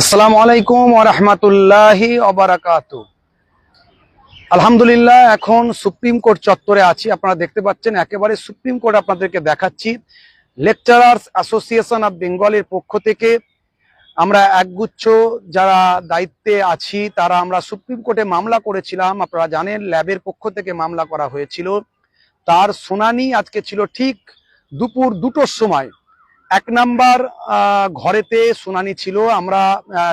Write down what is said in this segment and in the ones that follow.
আসসালামু আলাইকুম রহমতুল্লাহি অবরাকাত আলহামদুলিল্লাহ, এখন সুপ্রিম কোর্ট চত্বরে আছি। আপনারা দেখতে পাচ্ছেন, একেবারে সুপ্রিম কোর্ট আপনাদেরকে দেখাচ্ছি। লেকচারার্স অ্যাসোসিয়েশন অফ বেঙ্গলের পক্ষ থেকে আমরা একগুচ্ছ যারা দায়িত্বে আছি, তারা আমরা সুপ্রিম কোর্টে মামলা করেছিলাম। আপনারা জানেন, ল্যাবের পক্ষ থেকে মামলা করা হয়েছিল। তার শুনানি আজকে ছিল ঠিক দুপুর দুটোর সময়। এক নাম্বার ঘরেতে শুনানি ছিল। আমরা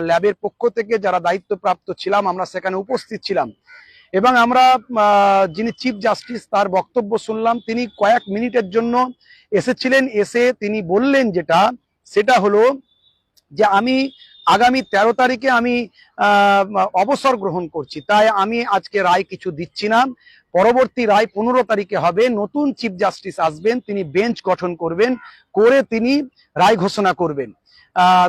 ল্যাবের পক্ষ থেকে যারা দায়িত্বপ্রাপ্ত ছিলাম, আমরা সেখানে উপস্থিত ছিলাম। এবং আমরা যিনি চিফ জাস্টিস তার বক্তব্য শুনলাম। তিনি কয়েক মিনিটের জন্য এসেছিলেন। এসে তিনি বললেন যেটা, সেটা হলো যে আমি আগামী তেরো তারিখে আমি অবসর গ্রহণ করছি। তাই আমি আজকে রায় কিছু দিচ্ছি না। পরবর্তী রায় পনেরো তারিখে হবে। নতুন চিফ জাস্টিস আসবেন, তিনি বেঞ্চ গঠন করবেন, করে তিনি রায় ঘোষণা করবেন।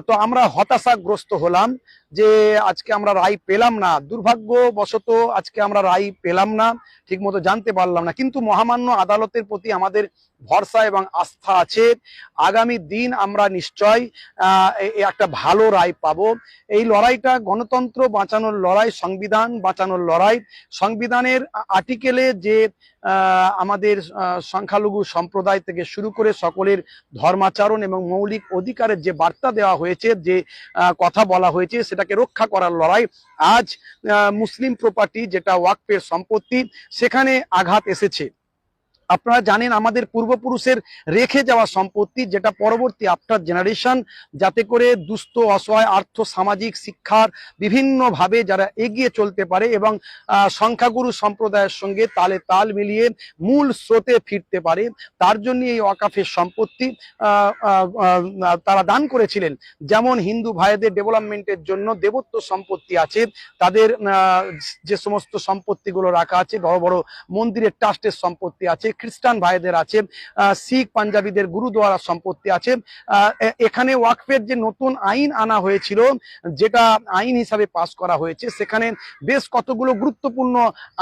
তো আমরা হতাশাগ্রস্ত হলাম যে আজকে আমরা রায় পেলাম না। দুর্ভাগ্যবশত আজকে আমরা রায় পেলাম না, ঠিকমতো জানতে পারলাম না। কিন্তু মহামান্য আদালতের প্রতি আমাদের ভরসা এবং আস্থা আছে। আগামী দিন আমরা নিশ্চয় একটা ভালো রায় পাবো। এই লড়াইটা গণতন্ত্র বাঁচানোর লড়াই, সংবিধান বাঁচানোর লড়াই। সংবিধানের আর্টিকেলে যে আমাদের সংখ্যালঘু সম্প্রদায় থেকে শুরু করে সকলের ধর্মাচরণ এবং মৌলিক অধিকারের যে বার্তা দেওয়া হয়েছে, যে কথা বলা হয়েছে, সেটাকে রক্ষা করার লড়াই আজ মুসলিম প্রপার্টি যেটা ওয়াকফের সম্পত্তি, সেখানে আঘাত এসেছে। আপনারা জানেন আমাদের পূর্বপুরুষের রেখে যাওয়া সম্পত্তি, যেটা পরবর্তী আফটার জেনারেশন যাতে করে দুস্থ, অসহায়, আর্থ, সামাজিক, শিক্ষার বিভিন্নভাবে যারা এগিয়ে চলতে পারে এবং সংখ্যাগুরু সম্প্রদায়ের সঙ্গে তালে তাল মিলিয়ে মূল স্রোতে ফিরতে পারে, তার জন্য এই ওয়াকাফের সম্পত্তি তারা দান করেছিলেন। যেমন হিন্দু ভাইদের ডেভেলপমেন্টের জন্য দেবত্ব সম্পত্তি আছে, তাদের যে সমস্ত সম্পত্তিগুলো রাখা আছে, বড় বড় মন্দিরের ট্রাস্টের সম্পত্তি আছে খ্রিস্টান ভাইদের আছে শিখ পাঞ্জাবিদের গুরুদুয়ারা সম্পত্তি আছে। এখানে ওয়াকফের যে নতুন আইন আনা হয়েছিল, যেটা আইন হিসাবে পাশ করা হয়েছে, সেখানে বেশ কতগুলো গুরুত্বপূর্ণ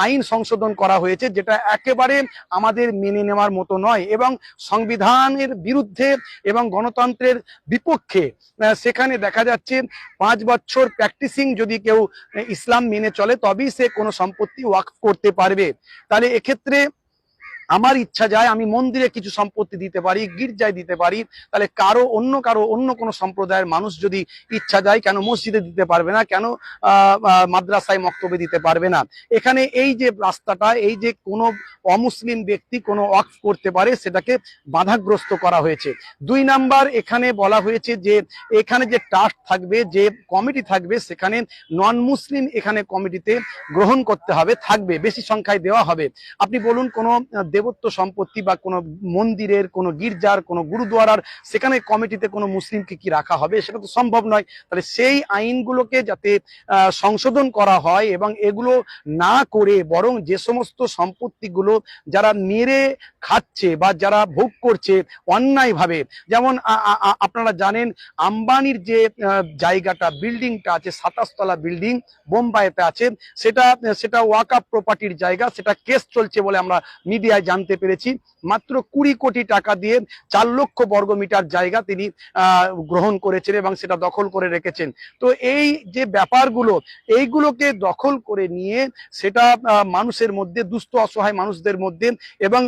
আইন সংশোধন করা হয়েছে, যেটা একেবারে আমাদের মেনে নেওয়ার মতো নয় এবং সংবিধানের বিরুদ্ধে এবং গণতন্ত্রের বিপক্ষে সেখানে দেখা যাচ্ছে পাঁচ বছর প্র্যাকটিসিং যদি কেউ ইসলাম মেনে চলে, তবেই সে কোনো সম্পত্তি ওয়াকফ করতে পারবে। তাহলে এক্ষেত্রে আমার ইচ্ছা যায় আমি মন্দিরে কিছু সম্পত্তি দিতে পারি, গির্জায় দিতে পারি, তাহলে কারও অন্য কারও, অন্য কোনো সম্প্রদায়ের মানুষ যদি ইচ্ছা যায় কেন মসজিদে দিতে পারবে না, কেন মাদ্রাসায় মক্তবে দিতে পারবে না? এখানে এই যে রাস্তাটা, এই যে কোনো অমুসলিম ব্যক্তি কোনো অক্ফ করতে পারে, সেটাকে বাধাগ্রস্ত করা হয়েছে। দুই নাম্বার এখানে বলা হয়েছে যে, এখানে যে ট্রাস্ট থাকবে, যে কমিটি থাকবে, সেখানে নন মুসলিম এখানে কমিটিতে গ্রহণ করতে হবে, থাকবে, বেশি সংখ্যায় দেওয়া হবে। আপনি বলুন কোনো দেবত্ব সম্পত্তি বা কোনো মন্দিরের, কোনো গির্জার, কোনো গুরুদুয়ারার, সেখানে কমিটিতে কোনো মুসলিমকে কি রাখা হবে, সেটা তো সম্ভব নয়। তাহলে সেই আইনগুলোকে যাতে সংশোধন করা হয় এবং এগুলো না করে বরং যে সমস্ত সম্পত্তিগুলো যারা মেরে খাচ্ছে বা যারা ভোগ করছে অন্যায়ভাবে, যেমন আপনারা জানেন আম্বানির যে জায়গাটা, বিল্ডিংটা আছে, সাতাশতলা বিল্ডিং বোম্বাইতে আছে, সেটা সেটা ওয়াকাপ প্রপার্টির জায়গা, সেটা কেস চলছে বলে আমরা মিডিয়ায় জানতে পেরেছি। মাত্র কুড়ি কোটি টাকা দিয়ে চার লক্ষ বর্গ মিটার জায়গা তিনি গ্রহণ করেছেন এবং সেটা দখল করে রেখেছেন। তো এই যে ব্যাপারগুলো এইগুলোকে দখল করে নিয়ে সেটা মানুষের মধ্যে দুস্থ অসহায় মানুষদের মধ্যে এবং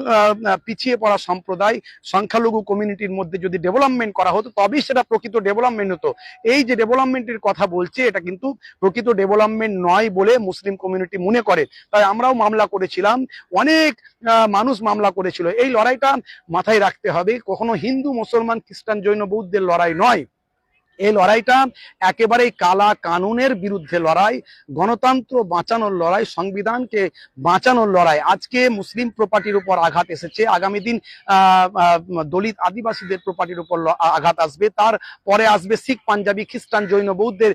পিছিয়ে পড়া সম্প্রদায় সংখ্যালঘু কমিউনিটির মধ্যে যদি ডেভেলপমেন্ট করা হতো তবেই সেটা প্রকৃত ডেভেলপমেন্ট হতো। এই যে ডেভেলপমেন্টের কথা বলছে এটা কিন্তু প্রকৃত ডেভেলপমেন্ট নয় বলে মুসলিম কমিউনিটি মনে করে। তাই আমরাও মামলা করেছিলাম। অনেক আহ, মানুষ মামলা করেছিল। এই লড়াইটা মাথায় রাখতে হবে। কখনো হিন্দু, মুসলমান, খ্রিস্টান, জৈন, বৌদ্ধের লড়াই নয়। এই লড়াইটা একেবারেই কালা কানুনের বিরুদ্ধে লড়াই, গণতন্ত্র বাঁচানোর লড়াই, সংবিধানকে বাঁচানোর লড়াই। আজকে মুসলিম প্রপার্টির উপর আঘাত এসেছে। আগামী দিন দলিত আদিবাসীদের প্রপার্টির উপর আঘাত আসবে। তার পরে আসবে শিখ, পাঞ্জাবি, খ্রিস্টান, জৈন, বৌদ্ধের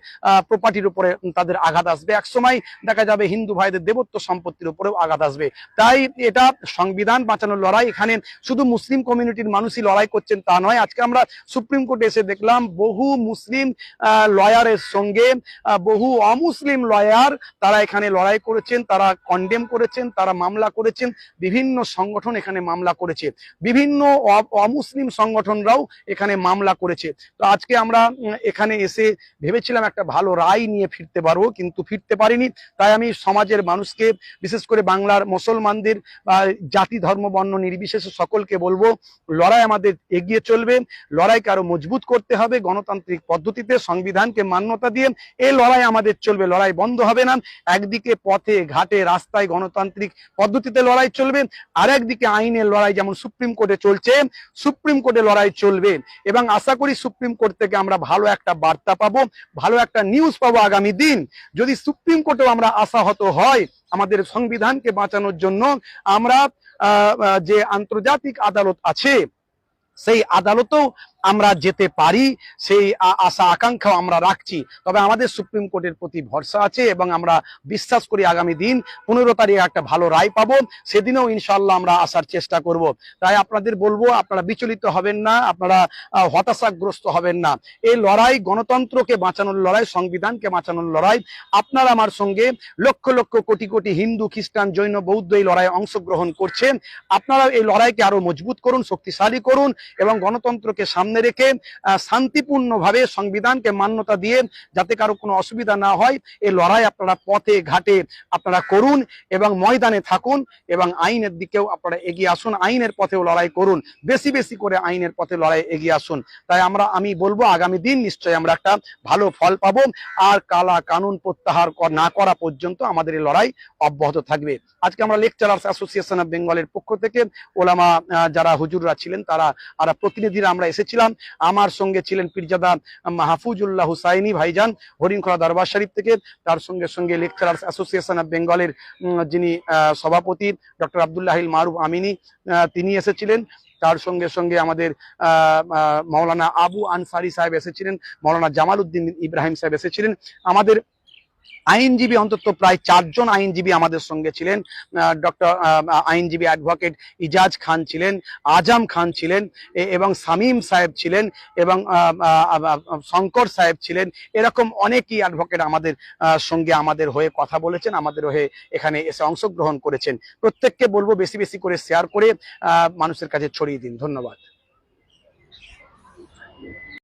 প্রপার্টির উপরে তাদের আঘাত আসবে। একসময় দেখা যাবে হিন্দু ভাইদের দেবত্ব সম্পত্তির উপরেও আঘাত আসবে। তাই এটা সংবিধান বাঁচানোর লড়াই। এখানে শুধু মুসলিম কমিউনিটির মানুষই লড়াই করছেন তা নয়। আজকে আমরা সুপ্রিম কোর্টে এসে দেখলাম বহু মুসলিম লয়ারের সঙ্গে বহু অমুসলিম লয়ার তারা এখানে লড়াই করেছেন, তারা কন্ডেম করেছেন, তারা মামলা করেছেন, বিভিন্ন সংগঠন এখানে মামলা করেছে। বিভিন্ন অমুসলিম সংগঠনরাও এখানে মামলা করেছে। তো আজকে আমরা এখানে এসে ভেবেছিলাম একটা ভালো রায় নিয়ে ফিরতে পারব, কিন্তু ফিরতে পারিনি। তাই আমি সমাজের মানুষকে, বিশেষ করে বাংলার মুসলমানদের জাতি, ধর্ম, বর্ণ নির্বিশেষে সকলকে বলব, লড়াই আমাদের এগিয়ে চলবে, লড়াইকে আরও মজবুত করতে হবে, গণতান্ত্রিক পদ্ধতিতে সংবিধানকে মান্যতা দিয়ে এই লড়াই আমাদের চলবে। লড়াই বন্ধ হবে না। একদিকে পথে, ঘাটে, রাস্তায় গণতান্ত্রিক পদ্ধতিতে লড়াই চলবে। আর একদিকে আইনের লড়াই যেমন সুপ্রিম কোর্টে চলছে, সুপ্রিম কোর্টে লড়াই চলবে। এবং আশা করি সুপ্রিম কোর্ট থেকে আমরা ভালো একটা বার্তা পাবো, ভালো একটা নিউজ পাবো আগামী দিন। যদি সুপ্রিম কোর্টেও আমরা আশাহত হয় আমাদের সংবিধানকে বাঁচানোর জন্য, আমরা যে আন্তর্জাতিক আদালত আছে, সেই আদালতেও আমরা যেতে পারি, সেই আশা আকাঙ্ক্ষা আমরা রাখছি। তবে আমাদের সুপ্রিম কোর্টের প্রতি ভরসা আছে এবং আমরা বিশ্বাস করি আগামী দিন পনেরো তারিখে একটা ভালো রায় পাবো। সেদিনেও ইনশাল্লাহ আমরা আসার চেষ্টা করব। তাই আপনাদের বলব, আপনারা বিচলিত হবেন না, আপনারা হতাশাগ্রস্ত হবেন না। এই লড়াই গণতন্ত্রকে বাঁচানোর লড়াই, সংবিধানকে বাঁচানোর লড়াই। আপনারা আমার সঙ্গে লক্ষ লক্ষ কোটি কোটি হিন্দু, খ্রিস্টান, জৈন, বৌদ্ধ এই লড়াইয়ে অংশগ্রহণ করছেন। আপনারা এই লড়াইকে আরও মজবুত করুন, শক্তিশালী করুন এবং গণতন্ত্রকে সামনে রেখে আহ, শান্তিপূর্ণভাবে সংবিধানকে মান্যতা দিয়ে যাতে কারও কোনো অসুবিধা না হয় এই লড়াই আপনারা পথে ঘাটে আপনারা করুন এবং ময়দানে থাকুন এবং আইনের দিকেও আপনারা এগিয়ে আসুন আইনের পথেও লড়াই করুন বেশি বেশি করে আইনের পথে লড়াই এগিয়ে আসুন। তাই আমরা আমি বলব আগামী দিন নিশ্চয়ই আমরা একটা ভালো ফল পাবো আর কালা কানুন প্রত্যাহার না করা পর্যন্ত আমাদের এই লড়াই অব্যাহত থাকবে। আজকে আমরা লেকচারার্স অ্যাসোসিয়েশন অফ বেঙ্গলের পক্ষ থেকে ওলামা যারা হুজুররা ছিলেন তারা আর প্রতিনিধিরা আমরা এসেছিলাম। আমার সঙ্গে ছিলেন পীরজাদা মাহফুজুল্লাহ হুসাইনি ভাইজান, হরিণখোলা দরবার শরীফ থেকে। তার সঙ্গে সঙ্গে লেকচারার্স অ্যাসোসিয়েশন অফ বেঙ্গলের যিনি সভাপতি ডক্টর আবদুল্লাহিল মারুফ আমিনী তিনি এসেছিলেন। তার সঙ্গে সঙ্গে আমাদের মৌলানা আবু আনসারি সাহেব এসেছিলেন মৌলানা জামাল উদ্দিন ইব্রাহিম সাহেব এসেছিলেন। আমাদের আইনজীবী অন্তত প্রায় চারজন আইনজীবী আমাদের সঙ্গে ছিলেন। ডক্টর আইনজীবী অ্যাডভোকেট ইজাজ খান ছিলেন, আজম খান ছিলেন এবং সামিম সাহেব ছিলেন, এবং শঙ্কর সাহেব ছিলেন। এরকম অনেকই অ্যাডভোকেট আমাদের সঙ্গে আমাদের হয়ে কথা বলেছেন, আমাদের হয়ে এখানে এসে অংশগ্রহণ করেছেন। প্রত্যেককে বলব বেশি বেশি করে শেয়ার করে মানুষের কাছে ছড়িয়ে দিন। ধন্যবাদ।